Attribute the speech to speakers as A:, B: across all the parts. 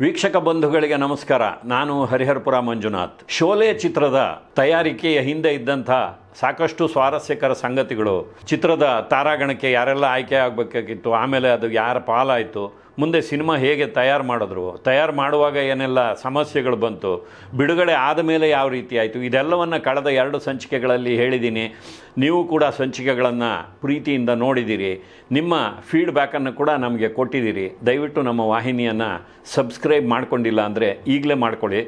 A: ವೀಕ್ಷಕ ಬಂಧುಗಳಿಗೆ ನಮಸ್ಕಾರ. ನಾನು ಹರಿಹರಪುರ ಮಂಜುನಾಥ್. ಶೋಲೆ ಚಿತ್ರದ ತಯಾರಿಕೆಯ ಹಿಂದೆ ಇದ್ದಂಥ ಸಾಕಷ್ಟು ಸ್ವಾರಸ್ಯಕರ ಸಂಗತಿಗಳು. ಚಿತ್ರದ ತಾರಾಗಣಕ್ಕೆ ಯಾರೆಲ್ಲ ಆಯ್ಕೆ ಆಗಬೇಕಾಗಿತ್ತು, ಆಮೇಲೆ ಅದು ಯಾರ ಪಾಲಾಯಿತು ಮುಂದೆ ಸಿನಿಮಾ ಹೇಗೆ ತಯಾರು ಮಾಡಿದ್ರು? ತಯಾರು ಮಾಡುವಾಗ ಏನೆಲ್ಲ ಸಮಸ್ಯೆಗಳು ಬಂತು? ಬಿಡುಗಡೆ ಆದ ಮೇಲೆ ಯಾವ ರೀತಿ ಆಯಿತು? ಇದೆಲ್ಲವನ್ನು ಕಳೆದ ಎರಡು ಸಂಚಿಕೆಗಳಲ್ಲಿ ಹೇಳಿದ್ದೀನಿ. ನೀವು ಕೂಡ ಸಂಚಿಕೆಗಳನ್ನು ಪ್ರೀತಿಯಿಂದ ನೋಡಿದ್ದೀರಿ ನಿಮ್ಮ ಫೀಡ್ಬ್ಯಾಕನ್ನು ಕೂಡ ನಮಗೆ ಕೊಟ್ಟಿದ್ದೀರಿ ದಯವಿಟ್ಟು ನಮ್ಮ ವಾಹಿನಿಯನ್ನು ಸಬ್ಸ್ಕ್ರೈಬ್ ಮಾಡ್ಕೊಂಡಿಲ್ಲ ಅಂದರೆ ಈಗಲೇ ಮಾಡ್ಕೊಳ್ಳಿ.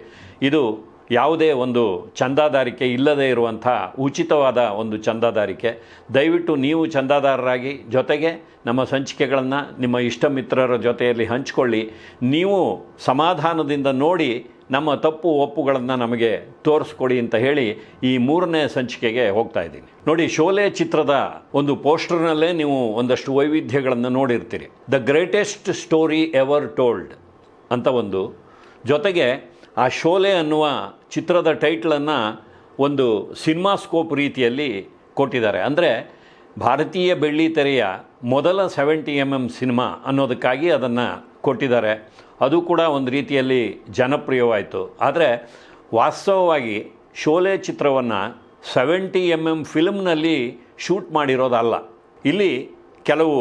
A: ಇದು ಯಾವುದೇ ಒಂದು ಚಂದಾದಾರಿಕೆ ಇಲ್ಲದೇ ಇರುವಂಥ ಉಚಿತವಾದ ಒಂದು ಚಂದಾದಾರಿಕೆ. ದಯವಿಟ್ಟು ನೀವು ಚಂದಾದಾರರಾಗಿ ಜೊತೆಗೆ ನಮ್ಮ ಸಂಚಿಕೆಗಳನ್ನು ನಿಮ್ಮ ಇಷ್ಟ ಮಿತ್ರರ ಜೊತೆಯಲ್ಲಿ ಹಂಚಿಕೊಳ್ಳಿ. ನೀವು ಸಮಾಧಾನದಿಂದ ನೋಡಿ ನಮ್ಮ ತಪ್ಪು ಒಪ್ಪುಗಳನ್ನು ನಮಗೆ ತೋರಿಸ್ಕೊಡಿ ಅಂತ ಹೇಳಿ ಈ ಮೂರನೇ ಸಂಚಿಕೆಗೆ ಹೋಗ್ತಾ ಇದ್ದೀನಿ. ನೋಡಿ, ಶೋಲೆ ಚಿತ್ರದ ಒಂದು ಪೋಸ್ಟರ್ನಲ್ಲೇ ನೀವು ಒಂದಷ್ಟು ವೈವಿಧ್ಯಗಳನ್ನು ನೋಡಿರ್ತೀರಿ. The greatest story ever told ಅಂತ ಒಂದು. ಜೊತೆಗೆ ಆ ಶೋಲೆ ಅನ್ನುವ ಚಿತ್ರದ ಟೈಟ್ಲನ್ನು ಒಂದು ಸಿನಿಮಾ ಸ್ಕೋಪ್ ರೀತಿಯಲ್ಲಿ ಕೊಟ್ಟಿದ್ದಾರೆ. ಅಂದರೆ ಭಾರತೀಯ ಬೆಳ್ಳಿ ತೆರೆಯ ಮೊದಲ ಸೆವೆಂಟಿ ಎಂ ಎಂ ಸಿನಿಮಾ ಅನ್ನೋದಕ್ಕಾಗಿ ಅದನ್ನು ಕೊಟ್ಟಿದ್ದಾರೆ. ಅದು ಕೂಡ ಒಂದು ರೀತಿಯಲ್ಲಿ ಜನಪ್ರಿಯವಾಯಿತು. ಆದರೆ ವಾಸ್ತವವಾಗಿ ಶೋಲೆ ಚಿತ್ರವನ್ನು ಸೆವೆಂಟಿ ಎಂ ಎಂ ಫಿಲ್ಮ್ನಲ್ಲಿ ಶೂಟ್ ಮಾಡಿರೋದಲ್ಲ. ಇಲ್ಲಿ ಕೆಲವು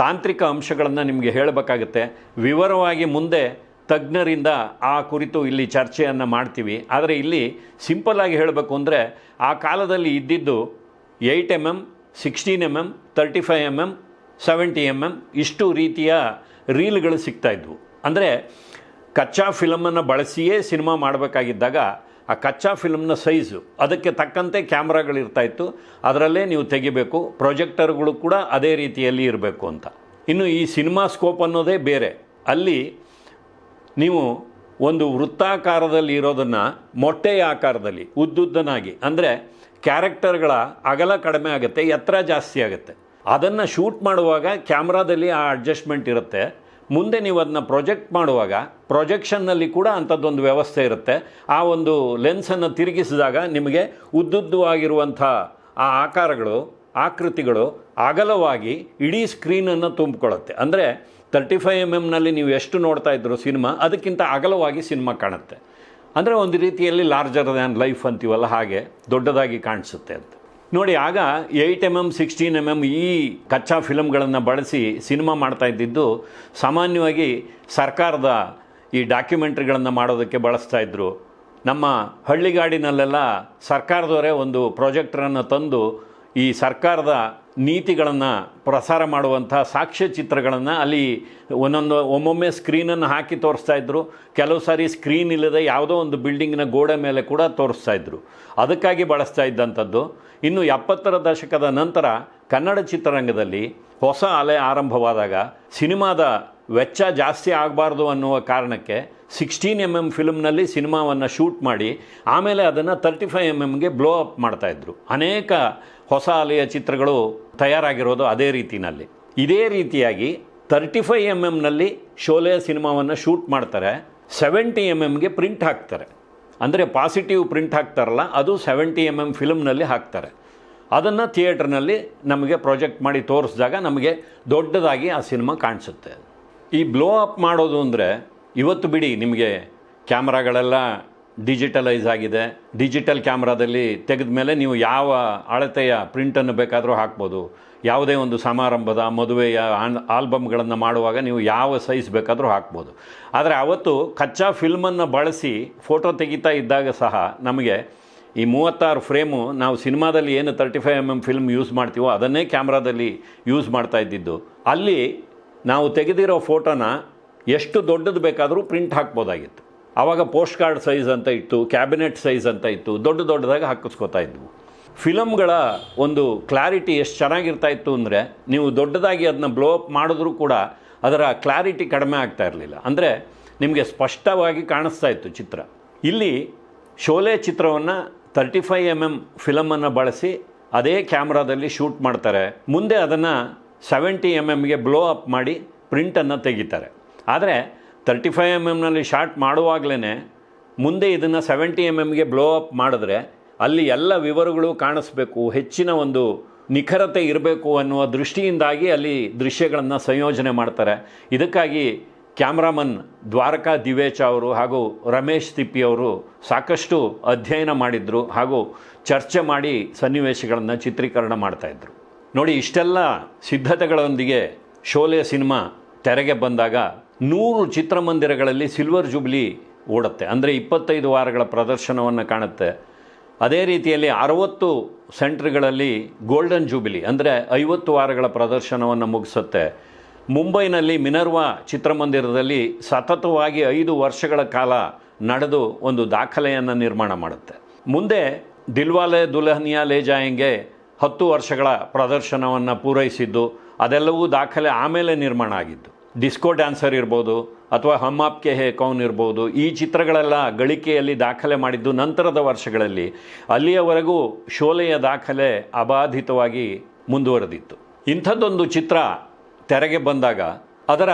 A: ತಾಂತ್ರಿಕ ಅಂಶಗಳನ್ನು ನಿಮಗೆ ಹೇಳಬೇಕಾಗುತ್ತೆ. ವಿವರವಾಗಿ ಮುಂದೆ ತಜ್ಞರಿಂದ ಆ ಕುರಿತು ಇಲ್ಲಿ ಚರ್ಚೆಯನ್ನು ಮಾಡ್ತೀವಿ. ಆದರೆ ಇಲ್ಲಿ ಸಿಂಪಲ್ಲಾಗಿ ಹೇಳಬೇಕು ಅಂದರೆ ಆ ಕಾಲದಲ್ಲಿ ಇದ್ದಿದ್ದು eight M M sixteen M M thirty five M M seventy M M ಇಷ್ಟು ರೀತಿಯ ರೀಲ್ಗಳು ಸಿಗ್ತಾಯಿದ್ವು ಅಂದರೆ ಕಚ್ಚಾ ಫಿಲಮನ್ನು ಬಳಸಿಯೇ ಸಿನಿಮಾ ಮಾಡಬೇಕಾಗಿದ್ದಾಗ ಆ ಕಚ್ಚಾ ಫಿಲಮ್ನ ಸೈಜು, ಅದಕ್ಕೆ ತಕ್ಕಂತೆ ಕ್ಯಾಮ್ರಾಗಳಿರ್ತಾಯಿತ್ತು ಅದರಲ್ಲೇ ನೀವು ತೆಗಿಬೇಕು, ಪ್ರೊಜೆಕ್ಟರ್ಗಳು ಕೂಡ ಅದೇ ರೀತಿಯಲ್ಲಿ ಇರಬೇಕು ಅಂತ. ಇನ್ನು ಈ ಸಿನಿಮಾ ಸ್ಕೋಪ್ ಅನ್ನೋದೇ ಬೇರೆ. ಅಲ್ಲಿ ನೀವು ಒಂದು ವೃತ್ತಾಕಾರದಲ್ಲಿ ಇರೋದನ್ನು ಮೊಟ್ಟೆಯ ಆಕಾರದಲ್ಲಿ, ಉದ್ದುದ್ದನಾಗಿ. ಅಂದರೆ ಕ್ಯಾರೆಕ್ಟರ್ಗಳ ಅಗಲ ಕಡಿಮೆ ಆಗುತ್ತೆ, ಎತ್ತರ ಜಾಸ್ತಿ ಆಗುತ್ತೆ. ಅದನ್ನು ಶೂಟ್ ಮಾಡುವಾಗ ಕ್ಯಾಮ್ರಾದಲ್ಲಿ ಆ ಅಡ್ಜಸ್ಟ್ಮೆಂಟ್ ಇರುತ್ತೆ. ಮುಂದೆ ನೀವು ಅದನ್ನ ಪ್ರೊಜೆಕ್ಟ್ ಮಾಡುವಾಗ ಪ್ರೊಜೆಕ್ಷನ್ನಲ್ಲಿ ಕೂಡ ಅಂಥದ್ದೊಂದು ವ್ಯವಸ್ಥೆ ಇರುತ್ತೆ. ಆ ಒಂದು ಲೆನ್ಸನ್ನು ತಿರುಗಿಸಿದಾಗ ನಿಮಗೆ ಉದ್ದುದ್ದವಾಗಿರುವಂಥ ಆ ಆಕಾರಗಳು, ಆಕೃತಿಗಳು ಅಗಲವಾಗಿ ಇಡೀ ಸ್ಕ್ರೀನನ್ನು ತುಂಬಿಕೊಳ್ಳುತ್ತೆ. ಅಂದರೆ ತರ್ಟಿ ಫೈವ್ ಎಂ ಎಮ್ನಲ್ಲಿ ನೀವು ಎಷ್ಟು ನೋಡ್ತಾ ಇದ್ರು ಸಿನಿಮಾ, ಅದಕ್ಕಿಂತ ಅಗಲವಾಗಿ ಸಿನಿಮಾ ಕಾಣುತ್ತೆ. ಅಂದರೆ ಒಂದು ರೀತಿಯಲ್ಲಿ ಲಾರ್ಜರ್ ದ್ಯಾನ್ ಲೈಫ್ ಅಂತೀವಲ್ಲ, ಹಾಗೆ ದೊಡ್ಡದಾಗಿ ಕಾಣಿಸುತ್ತೆ ಅಂತ. ನೋಡಿ, ಆಗ eight M M sixteen M M ಈ ಕಚ್ಚಾ ಫಿಲಮ್ಗಳನ್ನು ಬಳಸಿ ಸಿನಿಮಾ ಮಾಡ್ತಾ ಇದ್ದಿದ್ದು ಸಾಮಾನ್ಯವಾಗಿ ಸರ್ಕಾರದ ಈ ಡಾಕ್ಯುಮೆಂಟ್ರಿಗಳನ್ನು ಮಾಡೋದಕ್ಕೆ ಬಳಸ್ತಾ ಇದ್ದರು ನಮ್ಮ ಹಳ್ಳಿಗಾಡಿನಲ್ಲೆಲ್ಲ ಸರ್ಕಾರದವರೇ ಒಂದು ಪ್ರಾಜೆಕ್ಟರನ್ನು ತಂದು ಈ ಸರ್ಕಾರದ ನೀತಿಗಳನ್ನು ಪ್ರಸಾರ ಮಾಡುವಂಥ ಸಾಕ್ಷ್ಯ ಚಿತ್ರಗಳನ್ನು ಅಲ್ಲಿ ಒಂದೊಂದು ಒಮ್ಮೊಮ್ಮೆ ಸ್ಕ್ರೀನನ್ನು ಹಾಕಿ ತೋರಿಸ್ತಾ ಇದ್ದರು ಕೆಲವು ಸಾರಿ ಸ್ಕ್ರೀನ್ ಇಲ್ಲದೆ ಯಾವುದೋ ಒಂದು ಬಿಲ್ಡಿಂಗಿನ ಗೋಡೆ ಮೇಲೆ ಕೂಡ ತೋರಿಸ್ತಾ ಇದ್ದರು ಅದಕ್ಕಾಗಿ ಬಳಸ್ತಾ ಇದ್ದಂಥದ್ದು. ಇನ್ನು ಎಪ್ಪತ್ತರ ದಶಕದ ನಂತರ ಕನ್ನಡ ಚಿತ್ರರಂಗದಲ್ಲಿ ಹೊಸ ಅಲೆ ಆರಂಭವಾದಾಗ ಸಿನಿಮಾದ ವೆಚ್ಚ ಜಾಸ್ತಿ ಆಗಬಾರ್ದು ಅನ್ನುವ ಕಾರಣಕ್ಕೆ ಸಿಕ್ಸ್ಟೀನ್ ಎಂ ಎಂ ಫಿಲ್ಮ್ನಲ್ಲಿ ಸಿನಿಮಾವನ್ನು ಶೂಟ್ ಮಾಡಿ, ಆಮೇಲೆ ಅದನ್ನು ತರ್ಟಿ ಫೈವ್ ಎಂ ಎಮ್ಗೆ ಬ್ಲೋ ಅಪ್ ಮಾಡ್ತಾಯಿದ್ರು ಅನೇಕ ಹೊಸ ಅಲೆಯ ಚಿತ್ರಗಳು ತಯಾರಾಗಿರೋದು ಅದೇ ರೀತಿಯಲ್ಲಿ ಇದೇ ರೀತಿಯಾಗಿ ತರ್ಟಿ ಫೈವ್ ಎಂ ಎಮ್ನಲ್ಲಿ ಶೋಲೆಯ ಸಿನಿಮಾವನ್ನು ಶೂಟ್ ಮಾಡ್ತಾರೆ. ಸೆವೆಂಟಿ ಎಂ ಎಮ್ಗೆ ಪ್ರಿಂಟ್ ಹಾಕ್ತಾರೆ. ಅಂದರೆ ಪಾಸಿಟಿವ್ ಪ್ರಿಂಟ್ ಹಾಕ್ತಾರಲ್ಲ, ಅದು ಸೆವೆಂಟಿ ಎಂ ಎಂ ಫಿಲ್ಮ್ನಲ್ಲಿ ಹಾಕ್ತಾರೆ. ಅದನ್ನು ಥಿಯೇಟ್ರ್ನಲ್ಲಿ ನಮಗೆ ಪ್ರೊಜೆಕ್ಟ್ ಮಾಡಿ ತೋರಿಸಿದಾಗ ನಮಗೆ ದೊಡ್ಡದಾಗಿ ಆ ಸಿನಿಮಾ ಕಾಣಿಸುತ್ತೆ. ಈ ಬ್ಲೋ ಅಪ್ ಮಾಡೋದು ಅಂದರೆ, ಇವತ್ತು ಬಿಡಿ ನಿಮಗೆ ಕ್ಯಾಮ್ರಾಗಳೆಲ್ಲ ಡಿಜಿಟಲೈಸ್ ಆಗಿದೆ. ಡಿಜಿಟಲ್ ಕ್ಯಾಮ್ರಾದಲ್ಲಿ ತೆಗೆದ ಮೇಲೆ ನೀವು ಯಾವ ಅಳತೆಯ ಪ್ರಿಂಟನ್ನು ಬೇಕಾದರೂ ಹಾಕ್ಬೋದು. ಯಾವುದೇ ಒಂದು ಸಮಾರಂಭದ, ಮದುವೆಯ ಆಲ್ಬಮ್ಗಳನ್ನು ಮಾಡುವಾಗ ನೀವು ಯಾವ ಸೈಜ್ ಬೇಕಾದರೂ ಹಾಕ್ಬೋದು. ಆದರೆ ಅವತ್ತು ಕಚ್ಚಾ ಫಿಲ್ಮನ್ನು ಬಳಸಿ ಫೋಟೋ ತೆಗಿತಾ ಇದ್ದಾಗ ಸಹ ನಮಗೆ ಈ ಮೂವತ್ತಾರು ಫ್ರೇಮು ನಾವು ಸಿನಿಮಾದಲ್ಲಿ ಏನು thirty five M M film use ಮಾಡ್ತೀವೋ ಅದನ್ನೇ ಕ್ಯಾಮ್ರಾದಲ್ಲಿ ಯೂಸ್ ಮಾಡ್ತಾ ಇದ್ದಿದ್ದು. ಅಲ್ಲಿ ನಾವು ತೆಗೆದಿರೋ ಫೋಟೋನ ಎಷ್ಟು ದೊಡ್ಡದು ಬೇಕಾದರೂ ಪ್ರಿಂಟ್ ಹಾಕ್ಬೋದಾಗಿತ್ತು. ಆವಾಗ ಪೋಸ್ಟ್ ಕಾರ್ಡ್ ಸೈಜ್ ಅಂತ ಇತ್ತು ಕ್ಯಾಬಿನೆಟ್ ಸೈಜ್ ಅಂತ ಇತ್ತು, ದೊಡ್ಡ ದೊಡ್ಡದಾಗಿ ಹಾಕಿಸ್ಕೋತಾ ಇದ್ವು. ಫಿಲಮ್ಗಳ ಒಂದು ಕ್ಲಾರಿಟಿ ಎಷ್ಟು ಚೆನ್ನಾಗಿರ್ತಾ ಇತ್ತು ಅಂದರೆ, ನೀವು ದೊಡ್ಡದಾಗಿ ಅದನ್ನ ಬ್ಲೋ ಅಪ್ ಮಾಡಿದ್ರೂ ಕೂಡ ಅದರ ಕ್ಲಾರಿಟಿ ಕಡಿಮೆ ಆಗ್ತಾ ಇರಲಿಲ್ಲ. ಅಂದರೆ ನಿಮಗೆ ಸ್ಪಷ್ಟವಾಗಿ ಕಾಣಿಸ್ತಾ ಇತ್ತು ಚಿತ್ರ. ಇಲ್ಲಿ ಶೋಲೆ ಚಿತ್ರವನ್ನು ತರ್ಟಿ ಫೈ ಎಂ ಎಂ ಫಿಲಮನ್ನು ಬಳಸಿ ಅದೇ ಕ್ಯಾಮ್ರಾದಲ್ಲಿ ಶೂಟ್ ಮಾಡ್ತಾರೆ. ಮುಂದೆ ಅದನ್ನು ಸೆವೆಂಟಿ ಎಂ ಎಮ್ಗೆ ಬ್ಲೋ ಅಪ್ ಮಾಡಿ ಪ್ರಿಂಟನ್ನು ತೆಗಿತಾರೆ. ಆದರೆ ತರ್ಟಿ ಫೈವ್ ಎಂ ಎಮ್ನಲ್ಲಿ ಶಾರ್ಟ್ ಮಾಡುವಾಗಲೇ ಮುಂದೆ ಇದನ್ನು ಸೆವೆಂಟಿ ಎಂ ಎಮ್ಗೆ ಬ್ಲೋ ಅಪ್ ಮಾಡಿದ್ರೆ ಅಲ್ಲಿ ಎಲ್ಲ ವಿವರಗಳು ಕಾಣಿಸ್ಬೇಕು, ಹೆಚ್ಚಿನ ಒಂದು ನಿಖರತೆ ಇರಬೇಕು ಅನ್ನುವ ದೃಷ್ಟಿಯಿಂದಾಗಿ ಅಲ್ಲಿ ದೃಶ್ಯಗಳನ್ನು ಸಂಯೋಜನೆ ಮಾಡ್ತಾರೆ. ಇದಕ್ಕಾಗಿ ಕ್ಯಾಮ್ರಾಮನ್ ದ್ವಾರಕಾ ದಿವೇಚ ಅವರು ಹಾಗೂ ರಮೇಶ್ ತಿಪ್ಪಿ ಅವರು ಸಾಕಷ್ಟು ಅಧ್ಯಯನ ಮಾಡಿದ್ರು ಹಾಗೂ ಚರ್ಚೆ ಮಾಡಿ ಸನ್ನಿವೇಶಗಳನ್ನು ಚಿತ್ರೀಕರಣ ಮಾಡ್ತಾಯಿದ್ರು ನೋಡಿ, ಇಷ್ಟೆಲ್ಲ ಸಿದ್ಧತೆಗಳೊಂದಿಗೆ ಶೋಲೆ ಸಿನಿಮಾ ತೆರೆಗೆ ಬಂದಾಗ ನೂರು ಚಿತ್ರಮಂದಿರಗಳಲ್ಲಿ ಸಿಲ್ವರ್ ಜೂಬ್ಲಿ ಓಡುತ್ತೆ. ಅಂದರೆ ಇಪ್ಪತ್ತೈದು ವಾರಗಳ ಪ್ರದರ್ಶನವನ್ನು ಕಾಣುತ್ತೆ. ಅದೇ ರೀತಿಯಲ್ಲಿ ಅರವತ್ತು ಸೆಂಟ್ರ್ಗಳಲ್ಲಿ ಗೋಲ್ಡನ್ ಜೂಬಿಲಿ ಅಂದರೆ ಐವತ್ತು ವಾರಗಳ ಪ್ರದರ್ಶನವನ್ನು ಮುಗಿಸುತ್ತೆ. ಮುಂಬೈನಲ್ಲಿ ಮಿನರ್ವಾ ಚಿತ್ರಮಂದಿರದಲ್ಲಿ ಸತತವಾಗಿ ಐದು ವರ್ಷಗಳ ಕಾಲ ನಡೆದು ಒಂದು ದಾಖಲೆಯನ್ನು ನಿರ್ಮಾಣ ಮಾಡುತ್ತೆ. ಮುಂದೆ ದಿಲ್ವಾಲೆ ದುಲ್ಹನಿಯಾ ಲೇ ಜಾಯಂಗೆ ಹತ್ತು ವರ್ಷಗಳ ಪ್ರದರ್ಶನವನ್ನು ಪೂರೈಸಿದ್ದು, ಅದೆಲ್ಲವೂ ದಾಖಲೆ ಆಮೇಲೆ ನಿರ್ಮಾಣ ಆಗಿದ್ದು. ಡಿಸ್ಕೋ ಡ್ಯಾನ್ಸರ್ ಇರ್ಬೋದು, ಅಥವಾ ಹಮ್ ಆಪ್ ಕೆ ಹೇ ಕೌನ್ ಇರ್ಬೋದು, ಈ ಚಿತ್ರಗಳೆಲ್ಲ ಗಳಿಕೆಯಲ್ಲಿ ದಾಖಲೆ ಮಾಡಿದ್ದು ನಂತರದ ವರ್ಷಗಳಲ್ಲಿ, ಅಲ್ಲಿಯವರೆಗೂ ಶೋಲೆಯ ದಾಖಲೆ ಅಬಾಧಿತವಾಗಿ ಮುಂದುವರೆದಿತ್ತು. ಇಂಥದ್ದೊಂದು ಚಿತ್ರ ತೆರೆಗೆ ಬಂದಾಗ ಅದರ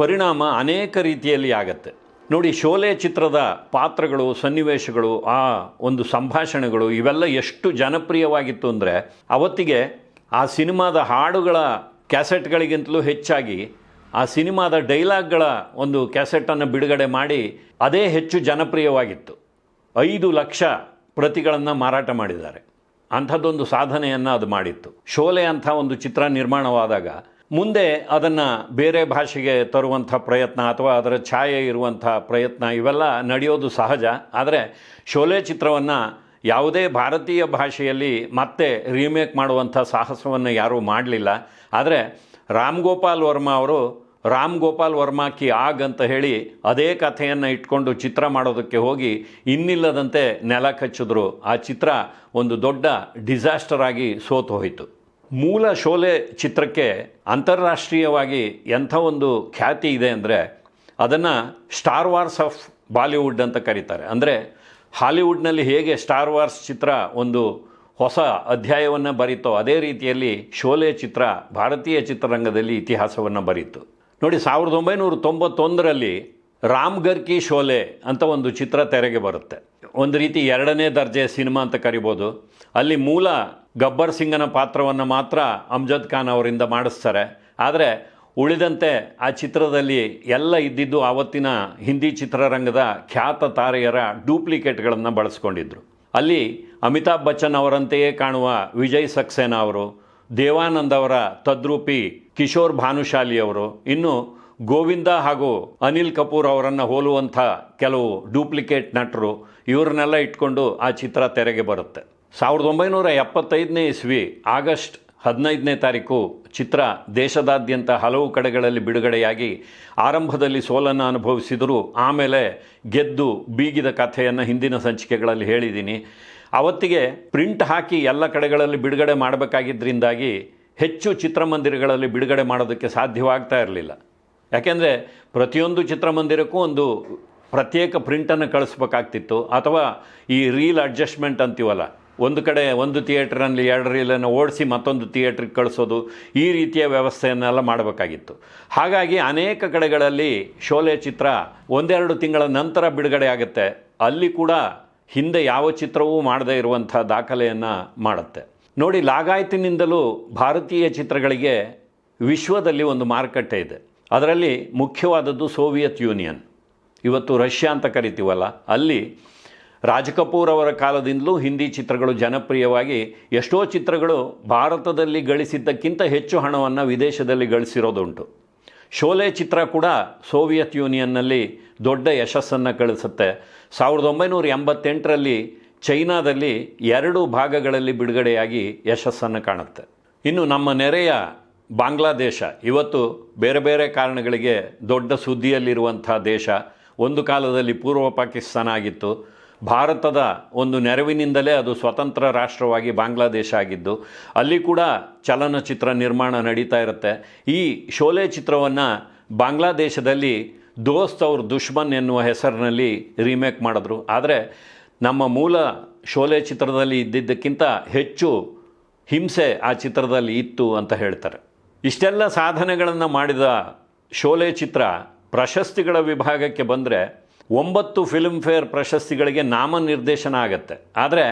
A: ಪರಿಣಾಮ ಅನೇಕ ರೀತಿಯಲ್ಲಿ ಆಗತ್ತೆ. ನೋಡಿ, ಶೋಲೆ ಚಿತ್ರದ ಪಾತ್ರಗಳು, ಸನ್ನಿವೇಶಗಳು, ಆ ಒಂದು ಸಂಭಾಷಣೆಗಳು ಇವೆಲ್ಲ ಎಷ್ಟು ಜನಪ್ರಿಯವಾಗಿತ್ತು ಅಂದರೆ, ಅವತ್ತಿಗೆ ಆ ಸಿನಿಮಾದ ಹಾಡುಗಳ ಕ್ಯಾಸೆಟ್ಗಳಿಗಿಂತಲೂ ಹೆಚ್ಚಾಗಿ ಆ ಸಿನಿಮಾದ ಡೈಲಾಗ್ಗಳ ಒಂದು ಕ್ಯಾಸೆಟನ್ನು ಬಿಡುಗಡೆ ಮಾಡಿ ಅದೇ ಹೆಚ್ಚು ಜನಪ್ರಿಯವಾಗಿತ್ತು. ಐದು ಲಕ್ಷ ಪ್ರತಿಗಳನ್ನು ಮಾರಾಟ ಮಾಡಿದ್ದಾರೆ. ಅಂಥದ್ದೊಂದು ಸಾಧನೆಯನ್ನು ಅದು ಮಾಡಿತ್ತು. ಶೋಲೆ ಅಂಥ ಒಂದು ಚಿತ್ರ ನಿರ್ಮಾಣವಾದಾಗ ಮುಂದೆ ಅದನ್ನು ಬೇರೆ ಭಾಷೆಗೆ ತರುವಂಥ ಪ್ರಯತ್ನ ಅಥವಾ ಅದರ ಛಾಯೆ ಇರುವಂಥ ಪ್ರಯತ್ನ ಇವೆಲ್ಲ ನಡೆಯೋದು ಸಹಜ. ಆದರೆ ಶೋಲೆ ಚಿತ್ರವನ್ನು ಯಾವುದೇ ಭಾರತೀಯ ಭಾಷೆಯಲ್ಲಿ ಮತ್ತೆ ರೀಮೇಕ್ ಮಾಡುವಂಥ ಸಾಹಸವನ್ನು ಯಾರೂ ಮಾಡಲಿಲ್ಲ. ಆದರೆ ರಾಮ್ ಗೋಪಾಲ್ ವರ್ಮಾ ಅವರು ರಾಮ್ ಗೋಪಾಲ್ ವರ್ಮಾ ಕಿ ಆಗ್ ಅಂತ ಹೇಳಿ ಅದೇ ಕಥೆಯನ್ನು ಇಟ್ಕೊಂಡು ಚಿತ್ರ ಮಾಡೋದಕ್ಕೆ ಹೋಗಿ ಇನ್ನಿಲ್ಲದಂತೆ ನೆಲ ಕಚ್ಚಿದ್ರು. ಆ ಚಿತ್ರ ಒಂದು ದೊಡ್ಡ ಡಿಸಾಸ್ಟರ್ ಆಗಿ ಸೋತು ಹೋಯಿತು. ಮೂಲ ಶೋಲೆ ಚಿತ್ರಕ್ಕೆ ಅಂತಾರಾಷ್ಟ್ರೀಯವಾಗಿ ಎಂಥ ಒಂದು ಖ್ಯಾತಿ ಇದೆ ಅಂದರೆ ಅದನ್ನು ಸ್ಟಾರ್ ವಾರ್ಸ್ ಆಫ್ ಬಾಲಿವುಡ್ ಅಂತ ಕರೀತಾರೆ. ಅಂದರೆ ಹಾಲಿವುಡ್ನಲ್ಲಿ ಹೇಗೆ ಸ್ಟಾರ್ ವಾರ್ಸ್ ಚಿತ್ರ ಒಂದು ಹೊಸ ಅಧ್ಯಾಯವನ್ನು ಬರೀತೋ, ಅದೇ ರೀತಿಯಲ್ಲಿ ಶೋಲೆ ಚಿತ್ರ, ಭಾರತೀಯ ಚಿತ್ರರಂಗದಲ್ಲಿ ಇತಿಹಾಸವನ್ನು ಬರೀತು. ನೋಡಿ, ಸಾವಿರದ ಒಂಬೈನೂರ ತೊಂಬತ್ತೊಂದರಲ್ಲಿ ರಾಮ್ ಗರ್ಕಿ ಶೋಲೆ ಅಂತ ಒಂದು ಚಿತ್ರ ತೆರೆಗೆ ಬರುತ್ತೆ. ಒಂದು ರೀತಿ ಎರಡನೇ ದರ್ಜೆ ಸಿನಿಮಾ ಅಂತ ಕರಿಬೋದು. ಅಲ್ಲಿ ಮೂಲ ಗಬ್ಬರ್ ಸಿಂಗನ ಪಾತ್ರವನ್ನು ಮಾತ್ರ ಅಮ್ಜದ್ ಖಾನ್ ಅವರಿಂದ ಮಾಡಿಸ್ತಾರೆ. ಆದರೆ ಉಳಿದಂತೆ ಆ ಚಿತ್ರದಲ್ಲಿ ಎಲ್ಲ ಇದ್ದಿದ್ದು ಆವತ್ತಿನ ಹಿಂದಿ ಚಿತ್ರರಂಗದ ಖ್ಯಾತ ತಾರೆಯರ ಡೂಪ್ಲಿಕೇಟ್ಗಳನ್ನು ಬಳಸ್ಕೊಂಡಿದ್ರು. ಅಲ್ಲಿ ಅಮಿತಾಬ್ ಬಚ್ಚನ್ ಅವರಂತೆಯೇ ಕಾಣುವ ವಿಜಯ್ ಸಕ್ಸೇನಾ ಅವರು, ದೇವಾನಂದ್ ಅವರ ತದ್ರೂಪಿ ಕಿಶೋರ್ ಭಾನುಶಾಲಿ ಅವರು, ಇನ್ನು ಗೋವಿಂದ ಹಾಗೂ ಅನಿಲ್ ಕಪೂರ್ ಅವರನ್ನು ಹೋಲುವಂಥ ಕೆಲವು ಡೂಪ್ಲಿಕೇಟ್ ನಟರು ಇವರನ್ನೆಲ್ಲ ಇಟ್ಕೊಂಡು ಆ ಚಿತ್ರ ತೆರೆಗೆ ಬರುತ್ತೆ. ಸಾವಿರದ ಒಂಬೈನೂರ ಎಪ್ಪತ್ತೈದನೇ ಇಸ್ವಿ ಆಗಸ್ಟ್ ಹದಿನೈದನೇ ತಾರೀಕು ಚಿತ್ರ ದೇಶದಾದ್ಯಂತ ಹಲವು ಕಡೆಗಳಲ್ಲಿ ಬಿಡುಗಡೆಯಾಗಿ ಆರಂಭದಲ್ಲಿ ಸೋಲನ್ನು ಅನುಭವಿಸಿದರೂ ಆಮೇಲೆ ಗೆದ್ದು ಬೀಗಿದ ಕಥೆಯನ್ನು ಹಿಂದಿನ ಸಂಚಿಕೆಗಳಲ್ಲಿ ಹೇಳಿದ್ದೀನಿ. ಅವತ್ತಿಗೆ ಪ್ರಿಂಟ್ ಹಾಕಿ ಎಲ್ಲ ಕಡೆಗಳಲ್ಲಿ ಬಿಡುಗಡೆ ಮಾಡಬೇಕಾಗಿದ್ದರಿಂದಾಗಿ ಹೆಚ್ಚು ಚಿತ್ರಮಂದಿರಗಳಲ್ಲಿ ಬಿಡುಗಡೆ ಮಾಡೋದಕ್ಕೆ ಸಾಧ್ಯವಾಗ್ತಾ ಇರಲಿಲ್ಲ. ಯಾಕೆಂದರೆ ಪ್ರತಿಯೊಂದು ಚಿತ್ರಮಂದಿರಕ್ಕೂ ಒಂದು ಪ್ರತ್ಯೇಕ ಪ್ರಿಂಟನ್ನು ಕಳಿಸ್ಬೇಕಾಗ್ತಿತ್ತು ಅಥವಾ ಈ ರೀಲ್ ಅಡ್ಜಸ್ಟ್ಮೆಂಟ್ ಅಂತೀವಲ್ಲ ಒಂದು ಕಡೆ ಒಂದು ಥಿಯೇಟ್ರಲ್ಲಿ ಎರಡು ರೀಲನ್ನು ಓಡಿಸಿ ಮತ್ತೊಂದು ಥಿಯೇಟ್ರಿಗೆ ಕಳಿಸೋದು ಈ ರೀತಿಯ ವ್ಯವಸ್ಥೆಯನ್ನೆಲ್ಲ ಮಾಡಬೇಕಾಗಿತ್ತು. ಹಾಗಾಗಿ ಅನೇಕ ಕಡೆಗಳಲ್ಲಿ ಶೋಲೆ ಚಿತ್ರ ಒಂದೆರಡು ತಿಂಗಳ ನಂತರ ಬಿಡುಗಡೆ ಆಗುತ್ತೆ. ಅಲ್ಲಿ ಕೂಡ ಹಿಂದೆ ಯಾವ ಚಿತ್ರವೂ ಮಾಡದೇ ಇರುವಂಥ ದಾಖಲೆಯನ್ನು ಮಾಡುತ್ತೆ. ನೋಡಿ, ಲಾಗಾಯತಿನಿಂದಲೂ ಭಾರತೀಯ ಚಿತ್ರಗಳಿಗೆ ವಿಶ್ವದಲ್ಲಿ ಒಂದು ಮಾರುಕಟ್ಟೆ ಇದೆ. ಅದರಲ್ಲಿ ಮುಖ್ಯವಾದದ್ದು ಸೋವಿಯತ್ ಯೂನಿಯನ್. ಇವತ್ತು ರಷ್ಯಾ ಅಂತ ಕರಿತೀವಲ್ಲ, ಅಲ್ಲಿ ರಾಜ್ ಕಪೂರ್ ಅವರ ಕಾಲದಿಂದಲೂ ಹಿಂದಿ ಚಿತ್ರಗಳು ಜನಪ್ರಿಯವಾಗಿ ಎಷ್ಟೋ ಚಿತ್ರಗಳು ಭಾರತದಲ್ಲಿ ಗಳಿಸಿದ್ದಕ್ಕಿಂತ ಹೆಚ್ಚು ಹಣವನ್ನು ವಿದೇಶದಲ್ಲಿ ಗಳಿಸಿರೋದುಂಟು. ಶೋಲೆ ಚಿತ್ರ ಕೂಡ ಸೋವಿಯತ್ ಯೂನಿಯನ್ನಲ್ಲಿ ದೊಡ್ಡ ಯಶಸ್ಸನ್ನು ಗಳಿಸುತ್ತೆ. ಸಾವಿರದ ಒಂಬೈನೂರ ಎಂಬತ್ತೆಂಟರಲ್ಲಿ ಚೈನಾದಲ್ಲಿ ಎರಡು ಭಾಗಗಳಲ್ಲಿ ಬಿಡುಗಡೆಯಾಗಿ ಯಶಸ್ಸನ್ನು ಕಾಣುತ್ತೆ. ಇನ್ನು ನಮ್ಮ ನೆರೆಯ ಬಾಂಗ್ಲಾದೇಶ, ಇವತ್ತು ಬೇರೆ ಬೇರೆ ಕಾರಣಗಳಿಗೆ ದೊಡ್ಡ ಸುದ್ದಿಯಲ್ಲಿರುವಂಥ ದೇಶ, ಒಂದು ಕಾಲದಲ್ಲಿ ಪೂರ್ವ ಪಾಕಿಸ್ತಾನ ಆಗಿತ್ತು. ಭಾರತದ ಒಂದು ನೆರವಿನಿಂದಲೇ ಅದು ಸ್ವತಂತ್ರ ರಾಷ್ಟ್ರವಾಗಿ ಬಾಂಗ್ಲಾದೇಶ ಆಗಿದ್ದು, ಅಲ್ಲಿ ಕೂಡ ಚಲನಚಿತ್ರ ನಿರ್ಮಾಣ ನಡೀತಾ ಇರುತ್ತೆ. ಈ ಶೋಲೆ ಚಿತ್ರವನ್ನು ಬಾಂಗ್ಲಾದೇಶದಲ್ಲಿ ದೋಸ್ತ್ ಅವ್ರ ದುಶ್ಮನ್ ಎನ್ನುವ ಹೆಸರಿನಲ್ಲಿ ರೀಮೇಕ್ ಮಾಡಿದ್ರು. ಆದರೆ ನಮ್ಮ ಮೂಲ ಶೋಲೆ ಚಿತ್ರದಲ್ಲಿ ಇದ್ದಿದ್ದಕ್ಕಿಂತ ಹೆಚ್ಚು ಹಿಂಸೆ ಆ ಚಿತ್ರದಲ್ಲಿ ಇತ್ತು ಅಂತ ಹೇಳ್ತಾರೆ. ಇಷ್ಟೆಲ್ಲ ಸಾಧನೆಗಳನ್ನು ಮಾಡಿದ ಶೋಲೆ ಚಿತ್ರ ಪ್ರಶಸ್ತಿಗಳ ವಿಭಾಗಕ್ಕೆ ಬಂದರೆ ಒಂಬತ್ತು ಫಿಲ್ಮ್ಫೇರ್ ಪ್ರಶಸ್ತಿಗಳಿಗೆ ನಾಮನಿರ್ದೇಶನ ಆಗತ್ತೆ. ಆದರೆ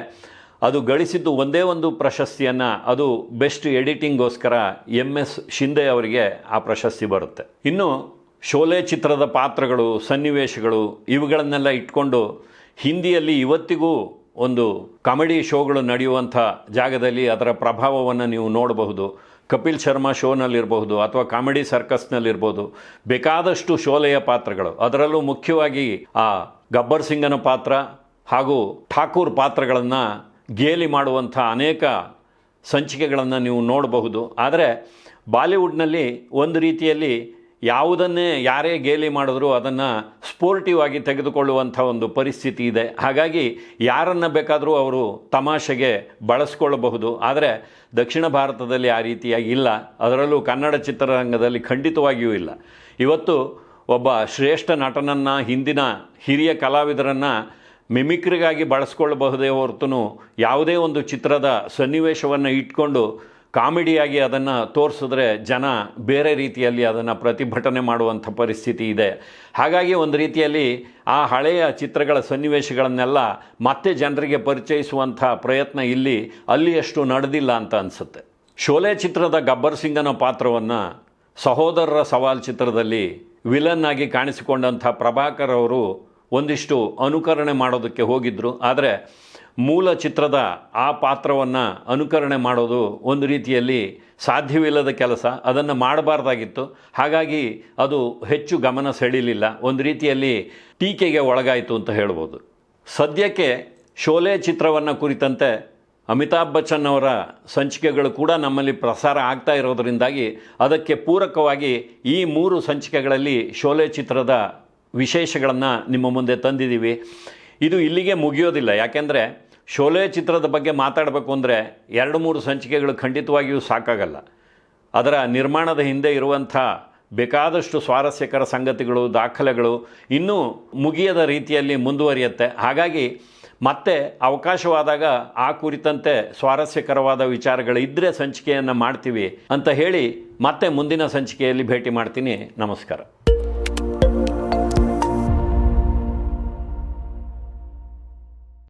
A: ಅದು ಗಳಿಸಿದ್ದು ಒಂದೇ ಒಂದು ಪ್ರಶಸ್ತಿಯನ್ನು ಅದು ಬೆಸ್ಟ್ ಎಡಿಟಿಂಗ್ಗೋಸ್ಕರ ಎಂ ಎಸ್ ಶಿಂದೆ ಅವರಿಗೆ ಆ ಪ್ರಶಸ್ತಿ ಬರುತ್ತೆ. ಇನ್ನು ಶೋಲೆ ಚಿತ್ರದ ಪಾತ್ರಗಳು, ಸನ್ನಿವೇಶಗಳು ಇವುಗಳನ್ನೆಲ್ಲ ಇಟ್ಕೊಂಡು ಹಿಂದಿಯಲ್ಲಿ ಇವತ್ತಿಗೂ ಒಂದು ಕಾಮಿಡಿ ಶೋಗಳು ನಡೆಯುವಂಥ ಜಾಗದಲ್ಲಿ ಅದರ ಪ್ರಭಾವವನ್ನು ನೀವು ನೋಡಬಹುದು. ಕಪಿಲ್ ಶರ್ಮಾ ಶೋನಲ್ಲಿರಬಹುದು ಅಥವಾ ಕಾಮಿಡಿ ಸರ್ಕಸ್ನಲ್ಲಿರ್ಬೋದು, ಬೇಕಾದಷ್ಟು ಶೋಲೆಯ ಪಾತ್ರಗಳು. ಅದರಲ್ಲೂ ಮುಖ್ಯವಾಗಿ ಆ ಗಬ್ಬರ್ ಸಿಂಗನ ಪಾತ್ರ ಹಾಗೂ ಠಾಕೂರ್ ಪಾತ್ರಗಳನ್ನು ಗೇಲಿ ಮಾಡುವಂಥ ಅನೇಕ ಸಂಚಿಕೆಗಳನ್ನು ನೀವು ನೋಡಬಹುದು. ಆದರೆ ಬಾಲಿವುಡ್ನಲ್ಲಿ ಒಂದು ರೀತಿಯಲ್ಲಿ ಯಾವುದನ್ನೇ ಯಾರೇ ಗೇಲಿ ಮಾಡಿದ್ರೂ ಅದನ್ನು ಸ್ಪೋರ್ಟಿವ್ ಆಗಿ ತೆಗೆದುಕೊಳ್ಳುವಂಥ ಒಂದು ಪರಿಸ್ಥಿತಿ ಇದೆ. ಹಾಗಾಗಿ ಯಾರನ್ನು ಬೇಕಾದರೂ ಅವರು ತಮಾಷೆಗೆ ಬಳಸ್ಕೊಳ್ಳಬಹುದು ಆದರೆ ದಕ್ಷಿಣ ಭಾರತದಲ್ಲಿ ಆ ರೀತಿಯಾಗಿ ಇಲ್ಲ. ಅದರಲ್ಲೂ ಕನ್ನಡ ಚಿತ್ರರಂಗದಲ್ಲಿ ಖಂಡಿತವಾಗಿಯೂ ಇಲ್ಲ. ಇವತ್ತು ಒಬ್ಬ ಶ್ರೇಷ್ಠ ನಟನನ್ನು, ಹಿಂದಿನ ಹಿರಿಯ ಕಲಾವಿದರನ್ನು ಮಿಮಿಕ್ರಿಗಾಗಿ ಬಳಸ್ಕೊಳ್ಳಬಹುದೇ ಹೊರತು ಯಾವುದೇ ಒಂದು ಚಿತ್ರದ ಸನ್ನಿವೇಶವನ್ನು ಇಟ್ಕೊಂಡು ಕಾಮಿಡಿಯಾಗಿ ಅದನ್ನು ತೋರಿಸಿದ್ರೆ ಜನ ಬೇರೆ ರೀತಿಯಲ್ಲಿ ಅದನ್ನು ಪ್ರತಿಭಟನೆ ಮಾಡುವಂಥ ಪರಿಸ್ಥಿತಿ ಇದೆ. ಹಾಗಾಗಿ ಒಂದು ರೀತಿಯಲ್ಲಿ ಆ ಹಳೆಯ ಚಿತ್ರಗಳ ಸನ್ನಿವೇಶಗಳನ್ನೆಲ್ಲ ಮತ್ತೆ ಜನರಿಗೆ ಪರಿಚಯಿಸುವಂಥ ಪ್ರಯತ್ನ ಇಲ್ಲಿ ಅಲ್ಲಿಯಷ್ಟು ನಡೆದಿಲ್ಲ ಅಂತ ಅನಿಸುತ್ತೆ. ಶೋಲೆ ಚಿತ್ರದ ಗಬ್ಬರ್ ಸಿಂಗನ ಪಾತ್ರವನ್ನು ಸಹೋದರರ ಸವಾಲ್ ಚಿತ್ರದಲ್ಲಿ ವಿಲನ್ ಆಗಿ ಕಾಣಿಸಿಕೊಂಡಂಥ ಪ್ರಭಾಕರ್ ಅವರು ಒಂದಿಷ್ಟು ಅನುಕರಣೆ ಮಾಡೋದಕ್ಕೆ ಹೋಗಿದ್ದರು ಆದರೆ ಮೂಲ ಚಿತ್ರದ ಆ ಪಾತ್ರವನ್ನು ಅನುಕರಣೆ ಮಾಡೋದು ಒಂದು ರೀತಿಯಲ್ಲಿ ಸಾಧ್ಯವಿಲ್ಲದ ಕೆಲಸ. ಅದನ್ನು ಮಾಡಬಾರ್ದಾಗಿತ್ತು. ಹಾಗಾಗಿ ಅದು ಹೆಚ್ಚು ಗಮನ ಸೆಳೀಲಿಲ್ಲ. ಒಂದು ರೀತಿಯಲ್ಲಿ ಟೀಕೆಗೆ ಒಳಗಾಯಿತು ಅಂತ ಹೇಳ್ಬೋದು. ಸದ್ಯಕ್ಕೆ ಶೋಲೆ ಚಿತ್ರವನ್ನು ಕುರಿತಂತೆ ಅಮಿತಾಬ್ ಬಚ್ಚನ್ ಅವರ ಸಂಚಿಕೆಗಳು ಕೂಡ ನಮ್ಮಲ್ಲಿ ಪ್ರಸಾರ ಆಗ್ತಾ ಇರೋದರಿಂದಾಗಿ ಅದಕ್ಕೆ ಪೂರಕವಾಗಿ ಈ ಮೂರು ಸಂಚಿಕೆಗಳಲ್ಲಿ ಶೋಲೆ ಚಿತ್ರದ ವಿಶೇಷಗಳನ್ನು ನಿಮ್ಮ ಮುಂದೆ ತಂದಿದ್ದೀವಿ. ಇದು ಇಲ್ಲಿಗೆ ಮುಗಿಯೋದಿಲ್ಲ. ಯಾಕೆಂದರೆ ಶೋಲೆ ಚಿತ್ರದ ಬಗ್ಗೆ ಮಾತಾಡಬೇಕು ಅಂದರೆ ಎರಡು ಮೂರು ಸಂಚಿಕೆಗಳು ಖಂಡಿತವಾಗಿಯೂ ಸಾಕಾಗಲ್ಲ. ಅದರ ನಿರ್ಮಾಣದ ಹಿಂದೆ ಇರುವಂಥ ಬೇಕಾದಷ್ಟು ಸ್ವಾರಸ್ಯಕರ ಸಂಗತಿಗಳು, ದಾಖಲೆಗಳು ಇನ್ನೂ ಮುಗಿಯದ ರೀತಿಯಲ್ಲಿ ಮುಂದುವರಿಯುತ್ತೆ. ಹಾಗಾಗಿ ಮತ್ತೆ ಅವಕಾಶವಾದಾಗ ಆ ಕುರಿತಂತೆ ಸ್ವಾರಸ್ಯಕರವಾದ ವಿಚಾರಗಳು ಇದ್ದರೆ ಸಂಚಿಕೆಯನ್ನು ಮಾಡ್ತೀವಿ ಅಂತ ಹೇಳಿ ಮತ್ತೆ ಮುಂದಿನ ಸಂಚಿಕೆಯಲ್ಲಿ ಭೇಟಿ ಮಾಡ್ತೀನಿ. ನಮಸ್ಕಾರ.